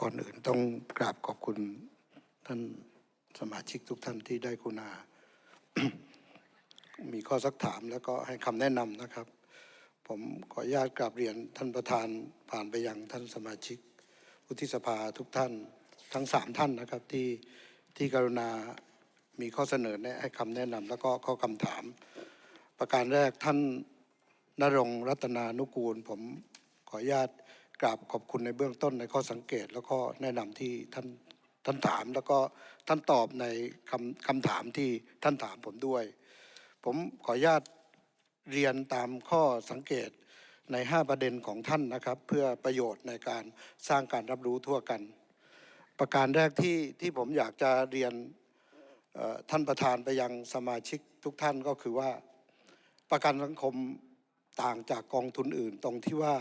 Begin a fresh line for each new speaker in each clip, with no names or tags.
ก่อนอื่นต้องกราบขอบคุณท่านสมาชิกทุกท่านที่ได้กรุณา มีข้อสักถามแล้วก็ให้คำแนะนำนะครับ ผมขออนุญาตกราบเรียนท่านประธานผ่านไปยังท่านสมาชิกวุฒิสภาทุกท่านทั้งสามท่านนะครับที่ที่กรุณามีข้อเสนอแนะให้คำแนะนำแล้วก็ข้อคำถาม ประการแรกท่านนรงรัตนานุกูล ผมขออนุญาต กราบขอบคุณในเบื้องต้นในข้อสังเกต แล้วก็แนะนำที่ท่านท่านถามแล้วก็ท่านตอบในคำคำถามที่ท่านถามผมด้วย ผมขออนุญาตเรียนตามข้อสังเกตใน 5 ประเด็นของท่านนะครับ เพื่อประโยชน์ในการสร้างการรับรู้ทั่วกัน ประการแรกที่ที่ผมอยากจะเรียนท่านประธานไปยังสมาชิกทุกท่านก็คือว่า ประกันสังคมต่างจากกองทุนอื่นตรงที่ว่า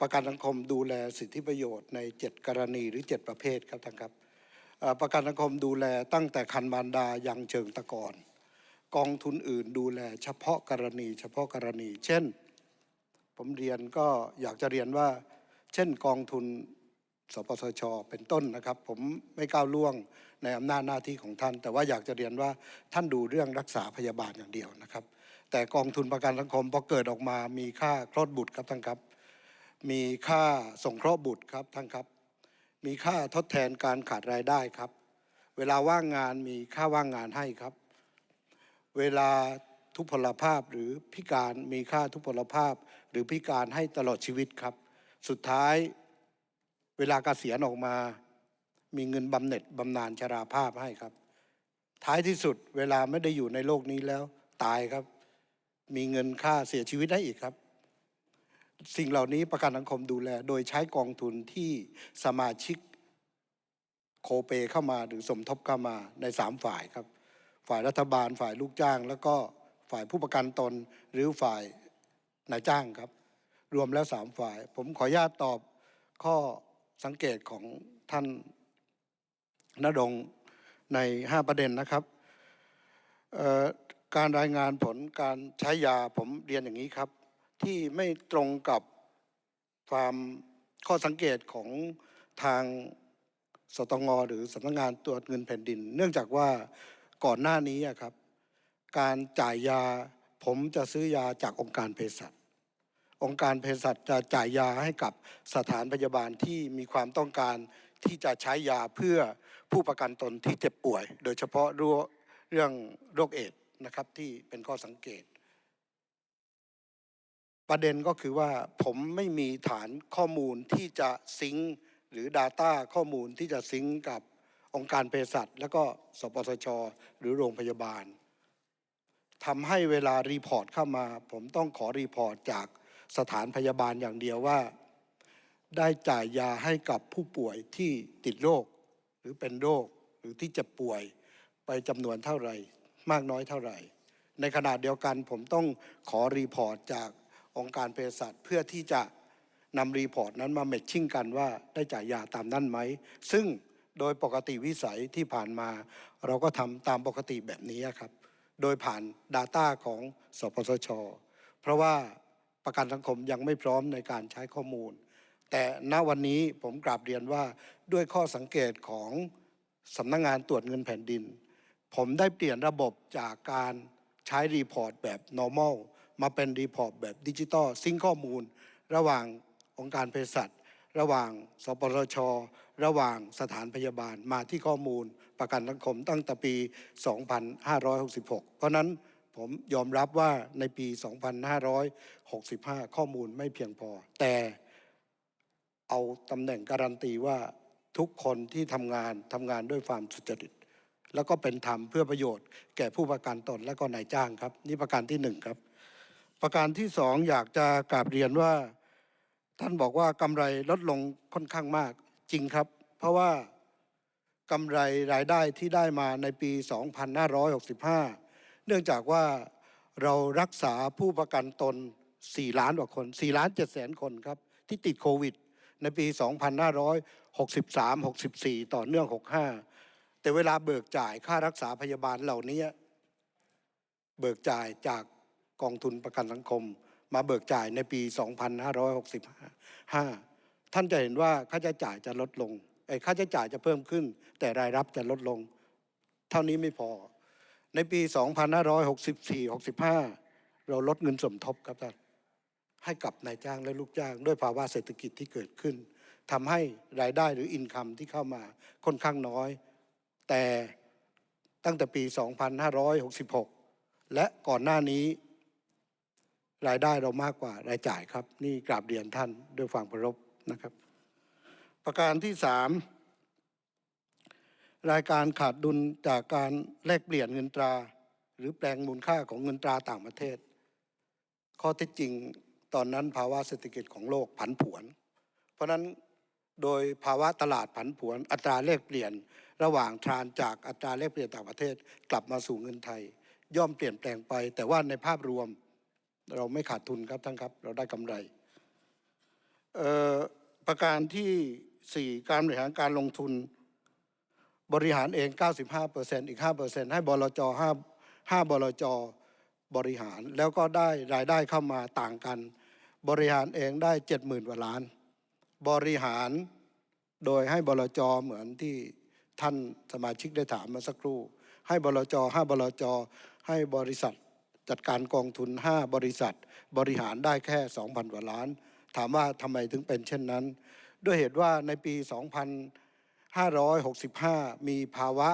ประกันสังคมดูแลสิทธิประโยชน์ใน 7 กรณีหรือ 7 ประเภทครับท่านครับประกันสังคมดูแลตั้งแต่คันมารดายังเชิงตะกอนกองทุนอื่นดูแลเฉพาะกรณี เฉพาะกรณี เช่น ผมเรียนก็อยากจะเรียนว่า เช่นกองทุนสปสช เป็นต้นนะครับ ผมไม่ก้าวล่วงในอำนาจหน้าที่ของท่าน แต่ว่าอยากจะเรียนว่าท่านดูเรื่องรักษาพยาบาลอย่างเดียวนะครับ แต่กองทุนประกันสังคมพอเกิดออกมามีค่าคลอดบุตรครับท่านครับ มีค่าส่งเคราะห์บุตรครับท่านครับ มีค่าทดแทนการขาดรายได้ครับ เวลาว่างงานมีค่าว่างงานให้ครับ เวลาทุพพลภาพหรือพิการมีค่าทุพพลภาพ หรือพิการให้ตลอดชีวิตครับ สุดท้ายเวลาเกษียณออกมา มีเงินบำเหน็จบำนาญชราภาพให้ครับ ท้ายที่สุดเวลาไม่ได้อยู่ในโลกนี้แล้วตายครับ มีเงินค่าเสียชีวิตให้อีกครับ สิ่งเหล่านี้ประกันสังคมดูแล โดยใช้กองทุนที่สมาชิกโคเปเข้ามาหรือสมทบเข้ามาในสามฝ่ายครับ ฝ่ายรัฐบาลฝ่ายลูกจ้าง แล้วก็ฝ่ายผู้ประกันตนหรือฝ่ายนายจ้างครับ รวมแล้วสามฝ่าย ผมขออนุญาตตอบข้อสังเกตของท่านนรงค์ใน5ประเด็นนะครับการรายงานผลการใช้ยาผมเรียนอย่างนี้ครับ ที่ไม่ตรงกับความข้อสังเกตของทางสตงหรือสำนักงานตรวจเงินแผ่นดิน เนื่องจากว่าก่อนหน้านี้ครับ การจ่ายยาผมจะซื้อยาจากองค์การเภสัชองค์การเภสัชจะจ่ายยาให้กับสถานพยาบาลที่มีความต้องการที่จะใช้ยาเพื่อผู้ประกันตนที่เจ็บป่วย โดยเฉพาะเรื่องโรคเอดส์นะครับที่เป็นข้อสังเกต ประเด็นก็คือว่าผมไม่มีฐานข้อมูลที่จะซิงค์หรือ Data ข้อมูลที่จะซิงค์กับองค์การเภสัชแล้วก็สปสช หรือโรงพยาบาลทำให้เวลารีพอร์ตเข้ามา ผมต้องขอรีพอร์ตจากสถานพยาบาลอย่างเดียวว่า ได้จ่ายยาให้กับผู้ป่วยที่ติดโรคหรือเป็นโรคหรือที่จ็บป่วยไปจำนวนเท่าไหร่ มากน้อยเท่าไหร่ ในขณะเดียวกันผมต้องขอรีพอร์ตจาก องค์การเภสัชเพื่อที่จะนำรีพอร์ตนั้นมาเมทชิ่งกันว่าได้จ่ายยาตามนั้นไหม ซึ่งโดยปกติวิสัยที่ผ่านมา เราก็ทำตามปกติแบบนี้ครับ โดยผ่าน Data ของสปสช เพราะว่าประกันสังคมยังไม่พร้อมในการใช้ข้อมูล แต่ณวันนี้ผมกราบเรียนว่าด้วยข้อสังเกตของสำนักงงานตรวจเงินแผ่นดิน ผมได้เปลี่ยนระบบจากการใช้รีพอร์ตแบบ normal มาเป็นรีพอร์ตแบบดิจิตอลซิงข้อมูล ระหว่างองค์การเภสัชระหว่างสปสช ระหว่างสถานพยาบาลมาที่ข้อมูลประกันสังคมตั้งแต่ปี 2566 เพราะนั้นผมยอมรับว่าในปี 2565 ข้อมูลไม่เพียงพอ แต่เอาตำแหน่งการันตีว่าทุกคนที่ทำงานทำงานด้วยความสุจริต แล้วก็เป็นธรรมเพื่อประโยชน์แก่ผู้ประกันตนและก็นายจ้างครับ นี่ประการที่หนึ่งครับ ประการที่สองอยากจะกราบเรียนว่า ท่านบอกว่ากำไรลดลงค่อนข้างมากจริงครับ เพราะว่ากำไรรายได้ที่ได้มาในปี 2565 เนื่องจากว่าเรารักษาผู้ประกันตน 4 ล้านกว่าคน 4 ล้าน7แสนคนครับ ที่ติดโควิด ในปี 2563 64 ต่อเนื่อง 65 แต่เวลาเบิกจ่ายค่ารักษาพยาบาลเหล่านี้ เบิกจ่ายจาก กองทุนประกันสังคม มาเบิกจ่ายในปี 2565 ท่านจะเห็นว่าค่าใช้จ่ายจะลดลงค่าใช้จ่ายจะเพิ่มขึ้น แต่รายรับจะลดลง เท่านี้ไม่พอ ในปี 2564-65 เราลดเงินสมทบครับท่านให้กับนายจ้างและลูกจ้าง ด้วยภาวะเศรษฐกิจที่เกิดขึ้นทำให้รายได้หรืออินคัมที่เข้ามาค่อนข้างน้อย แต่ตั้งแต่ปี 2566 และก่อนหน้านี้ รายได้เรามากกว่ารายจ่ายครับ นี่กราบเรียนท่านด้วยความเคารพนะครับ ประการที่สามรายการขาดดุลจากการแลกเปลี่ยนเงินตรา หรือแปลงมูลค่าของเงินตราต่างประเทศ ข้อเท็จจริงตอนนั้นภาวะเศรษฐกิจของโลกผันผวน เพราะนั้นโดยภาวะตลาดผันผวน อัตราแลกเปลี่ยน ระหว่างทรานจากอัตราแลกเปลี่ยนต่างประเทศ กลับมาสู่เงินไทย ย่อมเปลี่ยนแปลงไป แต่ว่าในภาพรวม เราไม่ขาดทุนครับท่านครับ เราได้กำไร ประการที่สี่การบริหารการลงทุน บริหารเอง 95%อีก 5%ให้บลจ5 5บลจบริหาร แล้วก็ได้รายได้เข้ามาต่างกัน บริหารเองได้ 70,000กว่าล้าน บริหารโดยให้บลจเหมือนที่ท่านสมาชิกได้ถามมาสักครู่ ให้บลจ5บลจให้บริษัท จัดการกองทุน 5 บริษัท บริหารได้แค่ 2,000กว่าล้าน ถามว่าทำไมถึงเป็นเช่นนั้น ด้วยเหตุว่าในปี 2565 มีภาวะ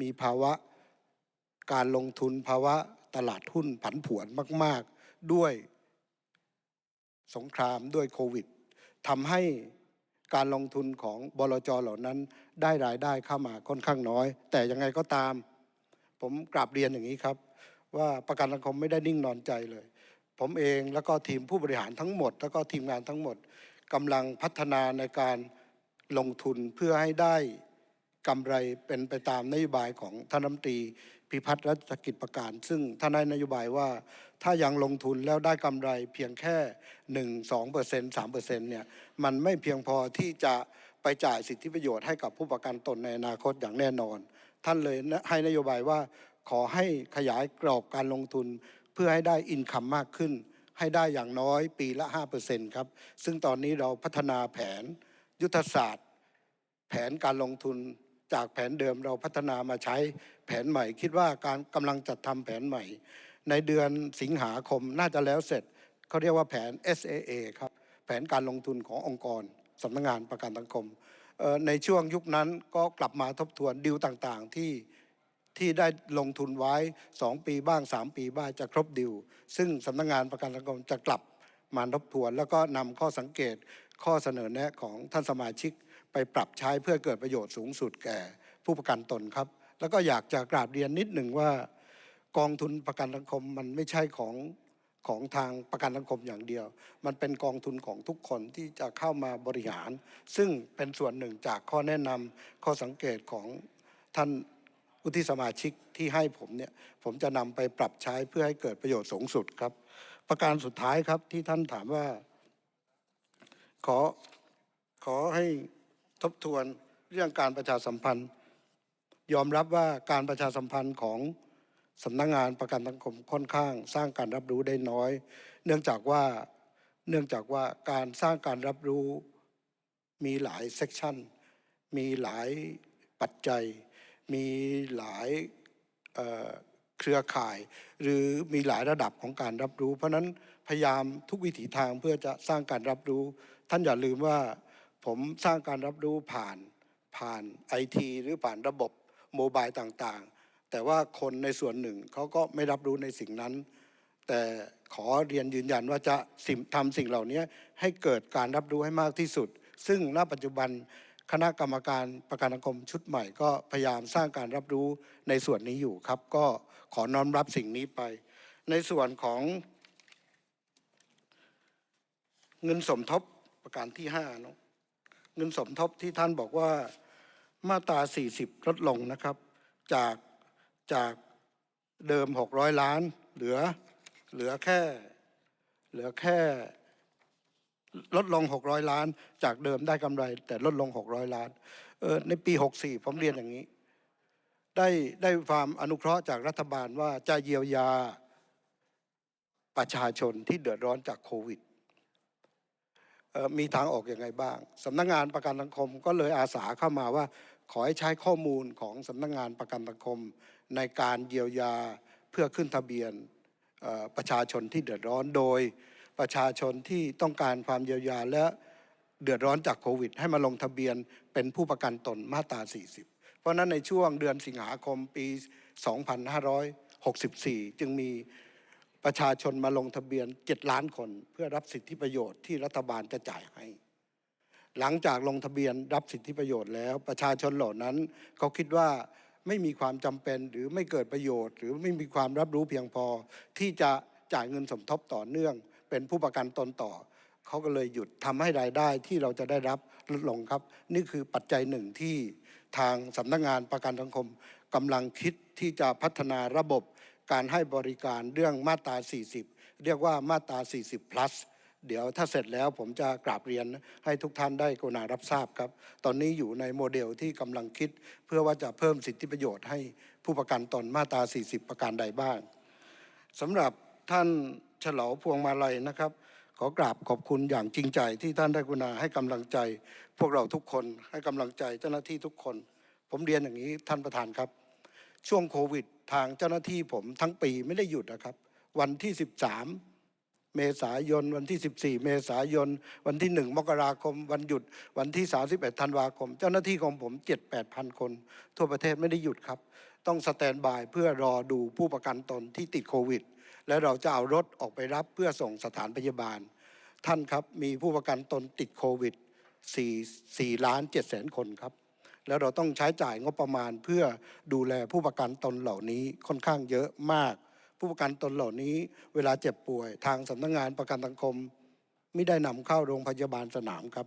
มีภาวะการลงทุนภาวะตลาดหุ้นผันผวนมาก ๆ ด้วยสงครามด้วยโควิดทำให้การลงทุนของบลจเหล่านั้นได้รายได้เข้ามาค่อนข้างน้อย แต่ยังไงก็ตาม ผมกราบเรียนอย่างนี้ครับ ว่าประกันสังคมไม่ได้นิ่งนอนใจเลย ผมเองแล้วก็ทีมผู้บริหารทั้งหมด แล้วก็ทีมงานทั้งหมดกำลังพัฒนาในการลงทุนเพื่อให้ได้กำไรเป็นไปตามนโยบายของท่านรัฐมนตรีพิพัฒน์รัชกิจประการ ซึ่งท่านให้นโยบายว่า ถ้ายังลงทุนแล้วได้กำไรเพียงแค่หนึ่งสองเปอร์เซ็นต์สามเปอร์เซ็นต์เนี่ยมันไม่เพียงพอที่จะไปจ่ายสิทธิประโยชน์ให้กับผู้ประกันตนในอนาคตอย่างแน่นอน ท่านเลยให้นโยบายว่า ขอให้ขยายกรอบการลงทุน เพื่อให้ได้อินคัมมากขึ้น ให้ได้อย่างน้อยปีละ 5%ครับ ซึ่งตอนนี้เราพัฒนาแผนยุทธศาสตร์ แผนการลงทุนจากแผนเดิมเราพัฒนามาใช้แผนใหม่ คิดว่าการกำลังจัดทำแผนใหม่ ในเดือนสิงหาคมน่าจะแล้วเสร็จเขาเรียกว่าแผน SAA ครับแผนการลงทุนขององค์กรสำนักงานประกันสังคมในช่วงยุคนั้นก็กลับมาทบทวนดิวต่างๆ ที่ ที่ได้ลงทุนไว้ 2 ปีบ้าง 3 ปีบ้างจะครบดิว ซึ่งสำนักงงานประกันสังคมจะกลับมาทบทวน แล้วก็นำข้อสังเกตข้อเสนอแนะของท่านสมาชิกไปปรับใช้เพื่อเกิดประโยชน์สูงสุดแก่ผู้ประกันตนครับ แล้วก็อยากจะกราบเรียนนิดหนึ่งว่ากองทุนประกันสังคมมันไม่ใช่ของของทางประกันสังคมอย่างเดียว มันเป็นกองทุนของทุกคนที่จะเข้ามาบริหาร ซึ่งเป็นส่วนหนึ่งจากข้อแนะนำข้อสังเกตของท่าน วุฒิสมาชิกที่ให้ผมเนี่ยผมจะนำไปปรับใช้เพื่อให้เกิดประโยชน์สูงสุดครับ ประการสุดท้ายครับที่ท่านถามว่า ขอขอให้ทบทวนเรื่องการประชาสัมพันธ์ ยอมรับว่าการประชาสัมพันธ์ของสำนักงงานประกันสังคมค่อนข้าง สร้างการรับรู้ได้น้อย เนื่องจากว่าเนื่องจากว่าการสร้างการรับรู้มีหลายเซกชันมีหลายปัจจัย มีหลายเเครือข่าย หรือมีหลายระดับของการรับรู้ เพราะนั้นพยายามทุกวิถีทางเพื่อจะสร้างการรับรู้ ท่านอย่าลืมว่าผมสร้างการรับรู้ผ่านผ่านไอทีหรือผ่านระบบโมบายต่างๆ แต่ว่าคนในส่วนหนึ่งเขาก็ไม่รับรู้ในสิ่งนั้น แต่ขอเรียนยืนยันว่าจะทำสิ่งเหล่านี้ให้เกิดการรับรู้ให้มากที่สุด ซึ่งณปัจจุบัน คณะกรรมการประกันสังคมชุดใหม่ก็พยายามสร้างการรับรู้ในส่วนนี้อยู่ครับ ก็ขอน้อมรับสิ่งนี้ไป ในส่วนของ เงินสมทบประการที่ห้าเนอะเงินสมทบที่ท่านบอกว่ามาตรา 40 ลดลงนะครับ จากจากเดิม 600 ล้าน เหลือเหลือแค่เหลือแค่ ลดลง 600 ล้าน จากเดิมได้กำไร แต่ลดลง 600 ล้านออในปี 64 ผมเรียนอย่างนี้ ได้ได้ความอนุเคราะห์จากรัฐบาลว่าจะเยียวยาประชาชนที่เดือดร้อนจากโควิดมีทางออกอยังไงบ้างสำนักงานประกันสังคมก็เลยอาสาเข้ามาว่า ขอให้ใช้ข้อมูลของสำนักงานประกันสังคม ในการเยียวยาเพื่อขึ้นทะเบียนประชาชนที่เดือดร้อนโดย ประชาชนที่ต้องการความเยียวยาและเดือดร้อนจากโควิด ให้มาลงทะเบียนเป็นผู้ประกันตนมาตรา 40 เพราะนั้นในช่วงเดือนสิงหาคมปี 2564 จึงมีประชาชนมาลงทะเบียน 7 ล้านคน เพื่อรับสิทธิประโยชน์ที่รัฐบาลจะจ่ายให้ หลังจากลงทะเบียนรับสิทธิประโยชน์แล้ว ประชาชนเหล่านั้นเขาคิดว่าไม่มีความจำเป็นหรือไม่เกิดประโยชน์ หรือไม่มีความรับรู้เพียงพอที่จะจ่ายเงินสมทบต่อเนื่อง เป็นผู้ประกันตนต่อ เขาก็เลยหยุดทำให้รายได้ที่เราจะได้รับลดลงครับ นี่คือปัจจัยหนึ่งที่ทางสำนักงานประกันสังคมกำลังคิดที่จะพัฒนาระบบการให้บริการเรื่องมาตรา 40 เรียกว่ามาตรา 40 plus เดี๋ยวถ้าเสร็จแล้วผมจะกราบเรียนให้ทุกท่านได้กรุณารับทราบครับ ตอนนี้อยู่ในโมเดลที่กำลังคิด เพื่อว่าจะเพิ่มสิทธิประโยชน์ให้ผู้ประกันตนมาตรา 40 ประการใดบ้างสำหรับท่าน ฉลาพวงมาลัยนะครับ ขอกราบขอบคุณอย่างจริงใจที่ท่านได้กรุณาให้กำลังใจ พวกเราทุกคนให้กำลังใจเจ้าหน้าที่ทุกคน ผมเรียนอย่างนี้ท่านประธานครับ ช่วงโควิดทางเจ้าหน้าที่ผมทั้งปีไม่ได้หยุดนะครับ วันที่ 13 เมษายน วันที่ 14 เมษายน วันที่ 1 มกราคม วันหยุด วันที่ 31 ธันวาคม เจ้าหน้าที่ของผม 7-8พันคน ทั่วประเทศไม่ได้หยุดครับ ต้องสแตนบายเพื่อรอดูผู้ประกันตนที่ติดโควิด และเราจะเอารถออกไปรับเพื่อส่งสถานพยาบาล ท่านครับมีผู้ประกันตนติดโควิด4 4ล้าน7แสนคนครับ แล้วเราต้องใช้จ่ายงบประมาณเพื่อดูแลผู้ประกันตนเหล่านี้ค่อนข้างเยอะมาก ผู้ประกันตนเหล่านี้เวลาเจ็บป่วย ทางสำนักงานประกันสังคม ไม่ได้นำเข้าโรงพยาบาลสนามครับ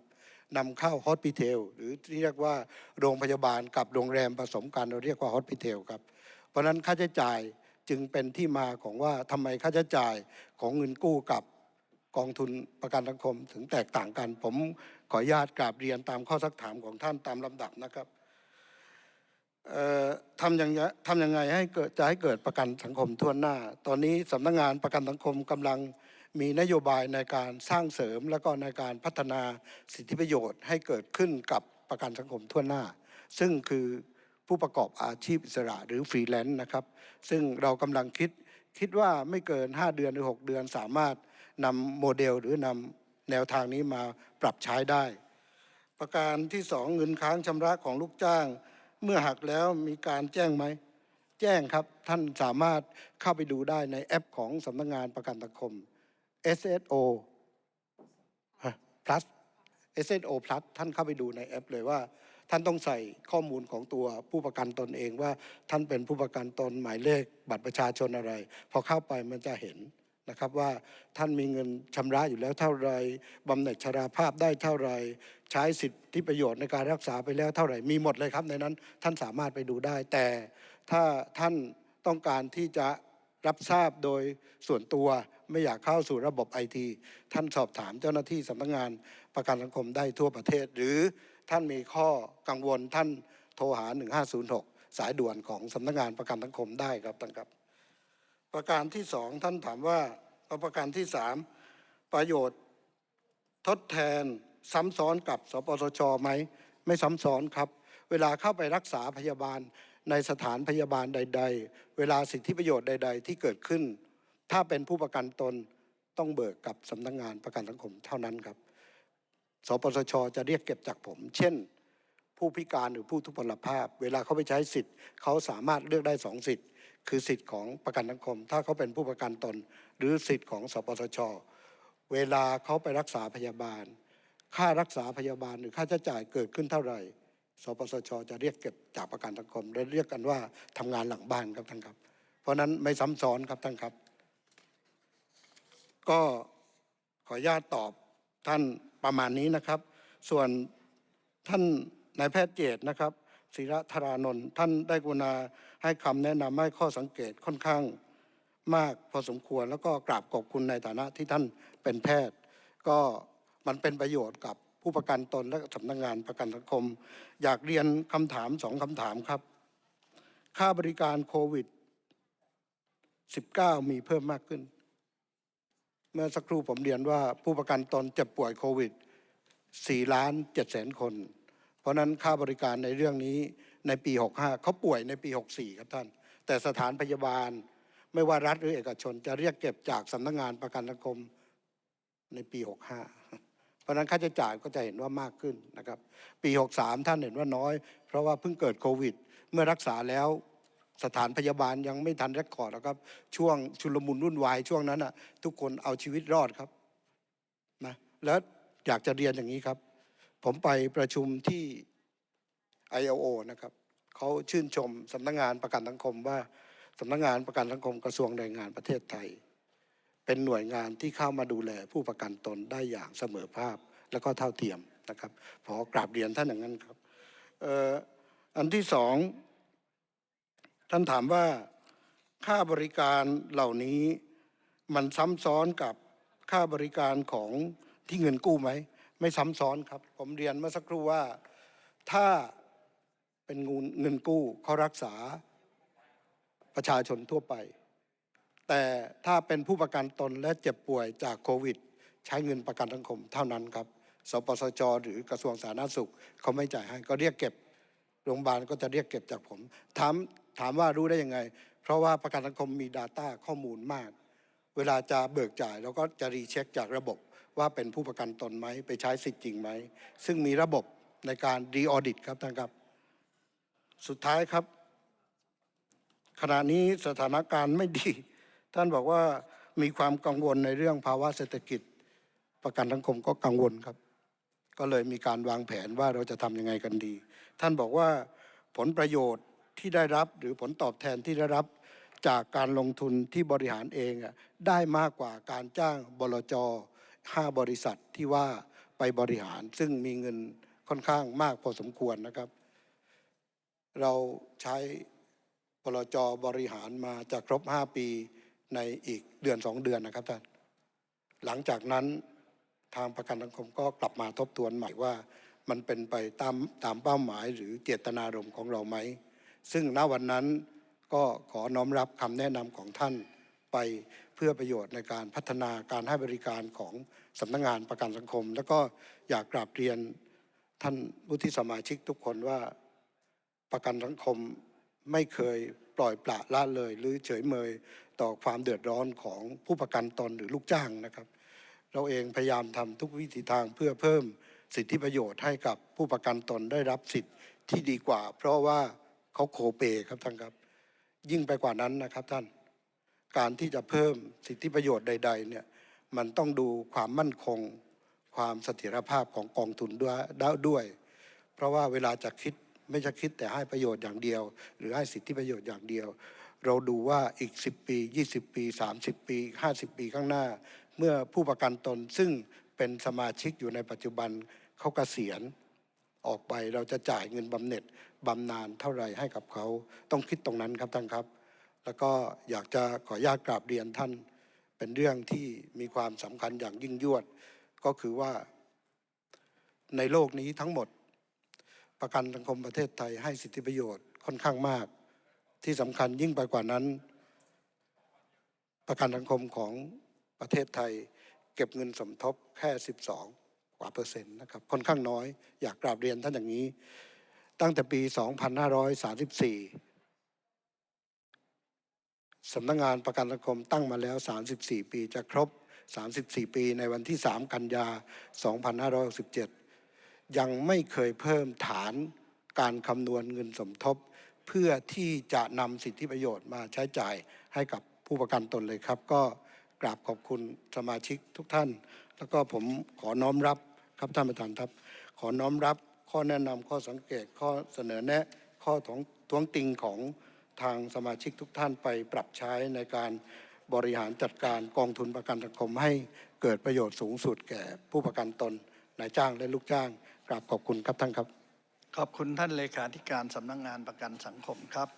นำเข้าฮอสพิทลหรือที่เรียกว่าโรงพยาบาลกับโรงแรมผสมกันเราเรียกว่าฮอสพิทลครับ เพราะฉะนั้นค่าใช้จ่าย จึงเป็นที่มาของว่าทำไมค่าใช้จ่ายของเงินกู้กับกองทุนประกันสังคมถึงแตกต่างกัน ผมขออนุญาตกราบเรียนตามข้อสักถามของท่านตามลำดับนะครับเอ่อทำยังไงทำยังไงให้เกิดจะให้เกิดประกันสังคมทั่วหน้า ตอนนี้สำนักงานประกันสังคมกำลังมีนโยบายในการสร้างเสริมและก็ในการพัฒนาสิทธิประโยชน์ให้เกิดขึ้นกับประกันสังคมทั่วหน้า ซึ่งคือ ผู้ประกอบอาชีพอิสระหรือฟรีแลนซ์นะครับ ซึ่งเรากำลังคิดคิดว่าไม่เกิน 5 เดือนหรือ 6 เดือนสามารถนำโมเดลหรือนำแนวทางนี้มาปรับใช้ได้ ประการที่สองเงินค้างชำระของลูกจ้าง เมื่อหักแล้วมีการแจ้งไหม แจ้งครับท่านสามารถเข้าไปดูได้ในแอปของสำนักงานประกันสังคม SSO plus SSO plus ท่านเข้าไปดูในแอปเลยว่า ท่านต้องใส่ข้อมูลของตัวผู้ประกันตนเองว่าท่านเป็นผู้ประกันตนหมายเลขบัตรประชาชนอะไร พอเข้าไปมันจะเห็นนะครับว่าท่านมีเงินชำระอยู่แล้วเท่าไรบำเหน็จชราภาพได้เท่าไรใช้สิทธิประโยชน์ในการรักษาไปแล้วเท่าไหร่มีหมดเลยครับในนั้นท่านสามารถไปดูได้ แต่ถ้าท่านต้องการที่จะรับทราบโดยส่วนตัว ไม่อยากเข้าสู่ระบบไอทีท่านสอบถามเจ้าหน้าที่สำนักงานประกันสังคมได้ทั่วประเทศ หรือท่านมีข้อกังวลท่านโทรหา 1506 สายด่วนของสำนักงานประกันสังคมได้ครับท่านครับ ประการที่สองท่านถามว่าเอาประการที่สามประโยชน์ทดแทนซ้ำซ้อนกับสปสชไหมไม่ซ้ำซ้อนครับ เวลาเข้าไปรักษาพยาบาลในสถานพยาบาลใด ๆ เวลาสิทธิประโยชน์ใด ๆ ที่เกิดขึ้น ถ้าเป็นผู้ประกันตนต้องเบิกกับสำนักงานประกันสังคมเท่านั้นครับ สปสช จะเรียกเก็บจากผม เช่น ผู้พิการหรือผู้ทุพพลภาพ เวลาเขาไปใช้สิทธิ์ เขาสามารถเลือกได้สองสิทธิ์ คือสิทธิ์ของประกันสังคม ถ้าเขาเป็นผู้ประกันตน หรือสิทธิ์ของสปสช เวลาเขาไปรักษาพยาบาล ค่ารักษาพยาบาลหรือค่าใช้จ่ายเกิดขึ้นเท่าไหร่ สปสช จะเรียกเก็บจากประกันสังคมและเรียกกันว่าทำงานหลังบ้านครับท่านครับ เพราะฉะนั้นไม่ซ้ำซ้อนครับท่านครับ ก็ขออนุญาตตอบท่านประมาณนี้นะครับ ส่วนท่านนายแพทย์เจตนะครับศิระธารานนท์ท่านได้กรุณาให้คำแนะนำให้ข้อสังเกตค่อนข้างมากพอสมควรแล้วก็กราบขอบคุณในฐานะที่ท่านเป็นแพทย์ ก็มันเป็นประโยชน์กับผู้ประกันตนและสำนักงานประกันสังคม อยากเรียนคำถามสองคำถามครับ ค่าบริการโควิด 19 มีเพิ่มมากขึ้น มื่อสักครู่ผมเรียนว่าผู้ประกันตนเจ็บป่วยโควิด4ล้าน7แสนคน เพราะนั้นค่าบริการในเรื่องนี้ในปี 65 เขาป่วยในปี 64 ครับท่าน แต่สถานพยาบาลไม่ว่ารัฐหรือเอกชน จะเรียกเก็บจากสำนักงานประกันสังคมในปี 65 เพราะฉะนั้นค่าใช้จ่ายก็จะเห็นว่ามากขึ้นนะครับ ปี 63 ท่านเห็นว่าน้อย เพราะว่าเพิ่งเกิดโควิด เมื่อรักษาแล้ว สถานพยาบาลยังไม่ทันเรคคอร์ดนะครับ ช่วงชุลมุนวุ่นวายช่วงนั้นอะ ทุกคนเอาชีวิตรอดครับนะแล้วอยากจะเรียนอย่างนี้ครับ ผมไปประชุมที่ ILO นะครับเขาชื่นชมสำนักงานประกันสังคมว่าสำนักงานประกันสังคมกระทรวงแรงงานประเทศไทย เป็นหน่วยงานที่เข้ามาดูแลผู้ประกันตนได้อย่างเสมอภาพและก็เท่าเทียมนะครับขอกราบเรียนท่านอย่างนั้นครับอออันที่สอง ท่านถามว่าค่าบริการเหล่านี้มันซ้ำซ้อนกับค่าบริการของที่เงินกู้ไหม ไม่ซ้ำซ้อนครับ ผมเรียนเมื่อสักครู่ว่าถ้าเป็นเงินเงินกู้เขารักษาประชาชนทั่วไป แต่ถ้าเป็นผู้ประกันตนและเจ็บป่วยจากโควิด ใช้เงินประกันสังคมเท่านั้นครับสปสชหรือกระทรวงสาธารณสุขเขาไม่จ่ายให้ ก็เรียกเก็บโรงพยาบาลก็จะเรียกเก็บจากผมถาม ถามว่ารู้ได้ยังไง เพราะว่าประกันสังคมมี Data ข้อมูลมาก เวลาจะเบิกจ่ายเราก็จะรีเช็คจากระบบว่าเป็นผู้ประกันตนไหมไปใช้สิทธิ์จริงไหม ซึ่งมีระบบในการรีออดิตครับท่านครับ สุดท้ายครับ ขณะนี้สถานการณ์ไม่ดี ท่านบอกว่ามีความกังวลในเรื่องภาวะเศรษฐกิจ ประกันสังคมก็กังวลครับ ก็เลยมีการวางแผนว่าเราจะทำยังไงกันดี ท่านบอกว่าผลประโยชน์ ที่ได้รับหรือผลตอบแทนที่ได้รับจากการลงทุนที่บริหารเองได้มากกว่าการจ้างบลจห้าบริษัทที่ว่าไปบริหารซึ่งมีเงินค่อนข้างมากพอสมควรนะครับ เราใช้บลจบริหารมาจะครบ 5 ปีในอีกเดือน2เดือนนะครับท่านหลังจากนั้นทางประกันสังคมก็กลับมาทบทวนใหม่ว่า มันเป็นไปตามตามเป้าหมายหรือเจตนารมณ์ของเราไหม ซึ่งณวันนั้นก็ขอน้อมรับคำแนะนำของท่านไปเพื่อประโยชน์ในการพัฒนาการให้บริการของสำนักงงานประกันสังคม แล้วก็อยากกราบเรียนท่านวุฒิสมาชิกทุกคนว่าประกันสังคมไม่เคยปล่อยปละละเลย หรือเฉยเมยต่อความเดือดร้อนของผู้ประกันตนหรือลูกจ้างนะครับ เราเองพยายามทำทุกวิถีทางเพื่อเพิ่มสิทธิประโยชน์ให้กับผู้ประกันตนได้รับสิทธิ์ที่ดีกว่า เพราะว่า เขาโคเปครับท่านครับ ยิ่งไปกว่านั้นนะครับท่าน การที่จะเพิ่มสิทธิประโยชน์ใด ๆ เนี่ยมันต้องดูความมั่นคง ความเสถียรภาพของกองทุนด้วยด้วยเพราะว่าเวลาจะคิดไม่จะคิดแต่ให้ประโยชน์อย่างเดียว หรือให้สิทธิประโยชน์อย่างเดียว เราดูว่าอีก 10 ปี 20 ปี 30 ปี 50 ปีข้างหน้า เมื่อผู้ประกันตนซึ่งเป็นสมาชิกอยู่ในปัจจุบันเขาเกษียณ ออกไปเราจะจ่ายเงินบำเหน็จบำนาญเท่าไหร่ให้กับเขา ต้องคิดตรงนั้นครับท่านครับ แล้วก็อยากจะขออนุญาตกราบเรียนท่าน เป็นเรื่องที่มีความสำคัญอย่างยิ่งยวด ก็คือว่า ในโลกนี้ทั้งหมด ประกันสังคมประเทศไทยให้สิทธิประโยชน์ค่อนข้างมาก ที่สำคัญยิ่งไปกว่านั้น ประกันสังคมของประเทศไทย เก็บเงินสมทบแค่ 12 กว่าเปอร์เซ็นต์นะครับค่อนข้างน้อยอยากกราบเรียนท่านอย่างนี้ ตั้งแต่ปี 2534สำนักงานประกันสังคมตั้งมาแล้ว 34 ปีจะครบ 34 ปีในวันที่ 3 กันยา 2567 ยังไม่เคยเพิ่มฐานการคำนวณเงินสมทบ เพื่อที่จะนำสิทธิประโยชน์มาใช้จ่ายให้กับผู้ประกันตนเลยครับ ก็กราบขอบคุณสมาชิกทุกท่าน แล้วก็ผมขอน้อมรับ ครับท่านประธานครับ ขอน้อมรับข้อแนะนำข้อสังเกตข้อเสนอแนะข้อท้วงท้วงติงของทางสมาชิกทุกท่านไปปรับใช้ในการบริหารจัดการกองทุนประกันสังคมให้เกิดประโยชน์สูงสุดแก่ผู้ประกันตนนายจ้างและลูกจ้างกราบขอบคุณครับท่านครับ
ขอบคุณท่านเลขาธิการสำนักงานประกันสังคมครับ